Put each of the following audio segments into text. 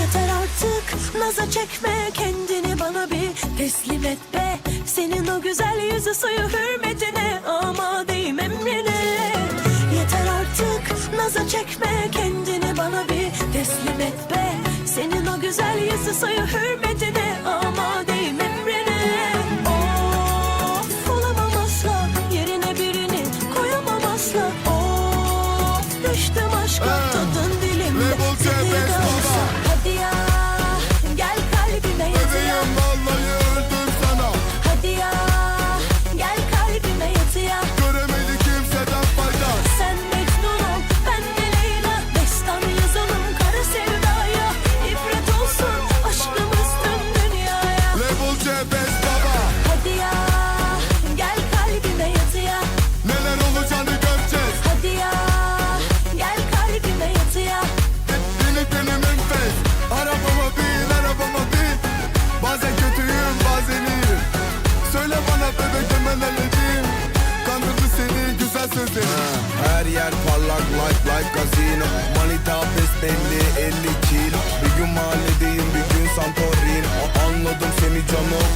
Yeter artık naza çekme kendini bana bir teslim et be. Senin o güzel yüzü suyu hürmetine amadeyim emrine Yeter artık naza çekme kendini bana bir teslim et be. Senin o güzel yüzü suyu hürmetine amadeyim emrine Of olamam yerine birini koyamam asla. Of düştüm aşka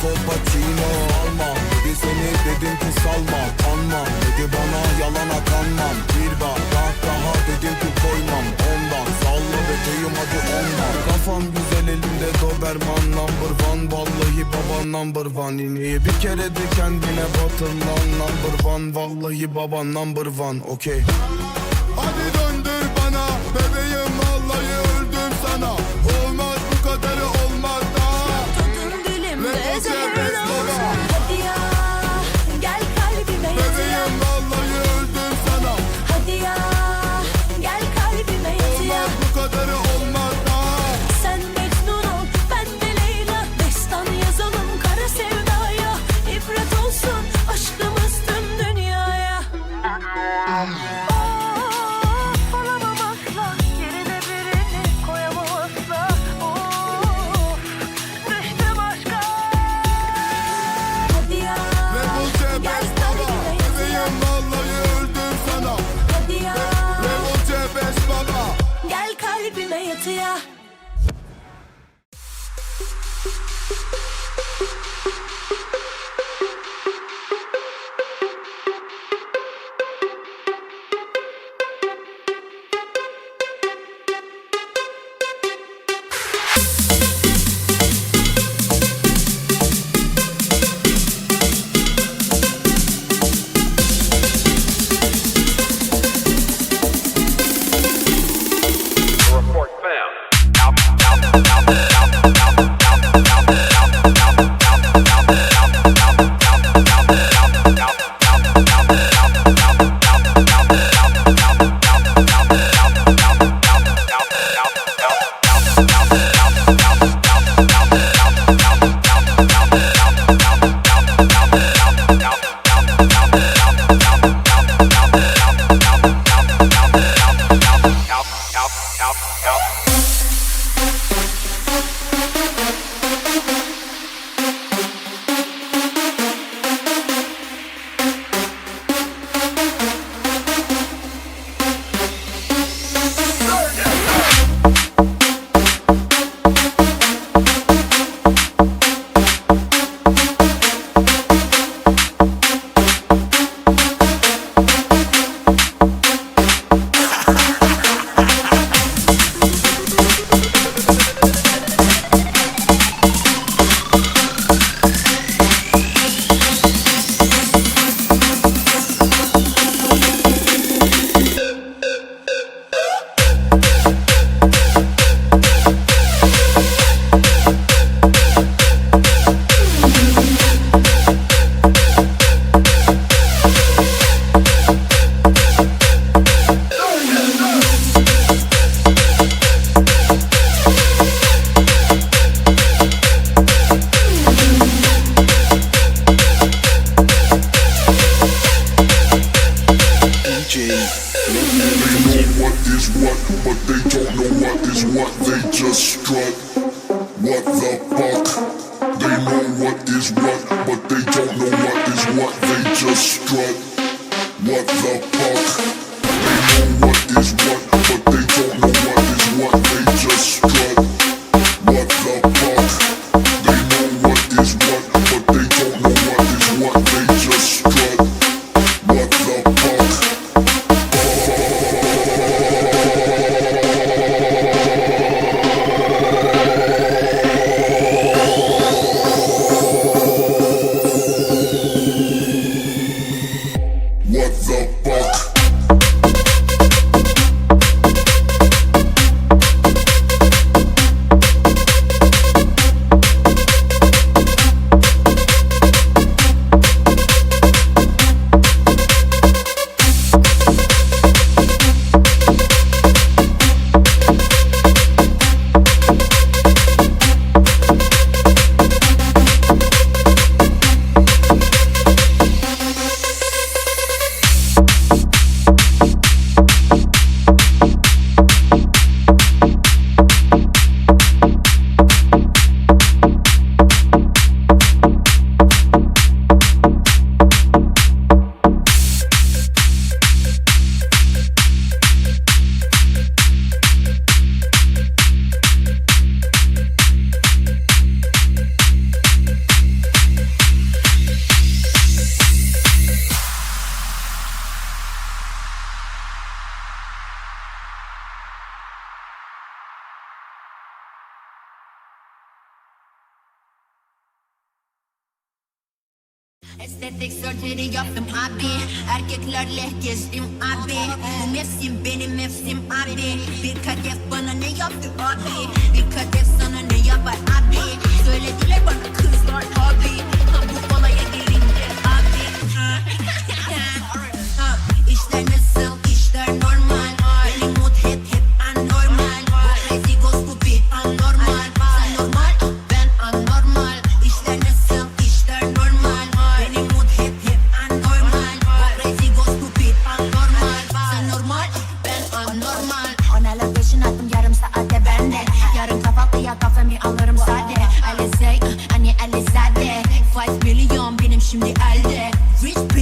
cano Colpacino Alma. Dedi seni dedim ki salma Kanma. Dedi bana yalana kanmam Bir bak daha daha dedim ki koymam. Ondan salla bebeğim hadi ondan Kafam güzel elimde Doberman number one. Vallahi baba number one. İneği bir kere de kendine batırlan Number one vallahi baba number one. Okey Hadi döndür what is what, but they don't know what is what. They just strut. What the fuck? They know what is what, but they don't know what is what. They just strut. What the fuck? They know what is what, but they don't Estetik surgery yaptım abi. Erkeklerle gezdim abi. Bu mevsim benim mevsim abi. Bir kadeh bana ne yaptı abi? Bir kadeh sana ne yapar abi? Söylediler bana kızlar abi sade Vice milyon benim şimdi elde. Rich